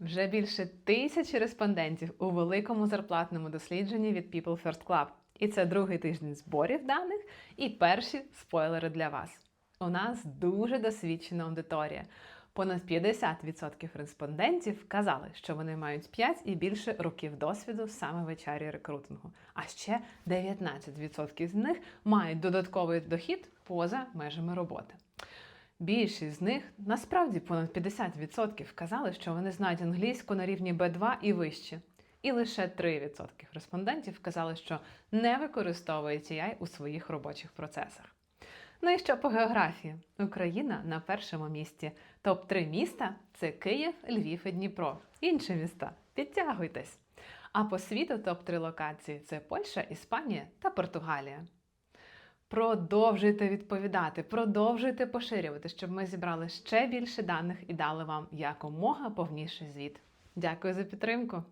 Вже більше тисячі респондентів у великому зарплатному дослідженні від People First Club. І це другий тиждень зборів даних і перші спойлери для вас. У нас дуже досвідчена аудиторія. Понад 50% респондентів казали, що вони мають 5 і більше років досвіду саме в HR рекрутингу. А ще 19% з них мають додатковий дохід поза межами роботи. Більшість з них, насправді понад 50%, казали, що вони знають англійську на рівні B2 і вище. І лише 3% респондентів казали, що не використовують AI у своїх робочих процесах. Ну і що по географії? Україна на першому місці. Топ-3 міста це Київ, Львів і Дніпро. Інші міста підтягуйтесь. А по світу топ-3 локації це Польща, Іспанія та Португалія. Продовжуйте відповідати, продовжуйте поширювати, щоб ми зібрали ще більше даних і дали вам якомога повніший звіт. Дякую за підтримку!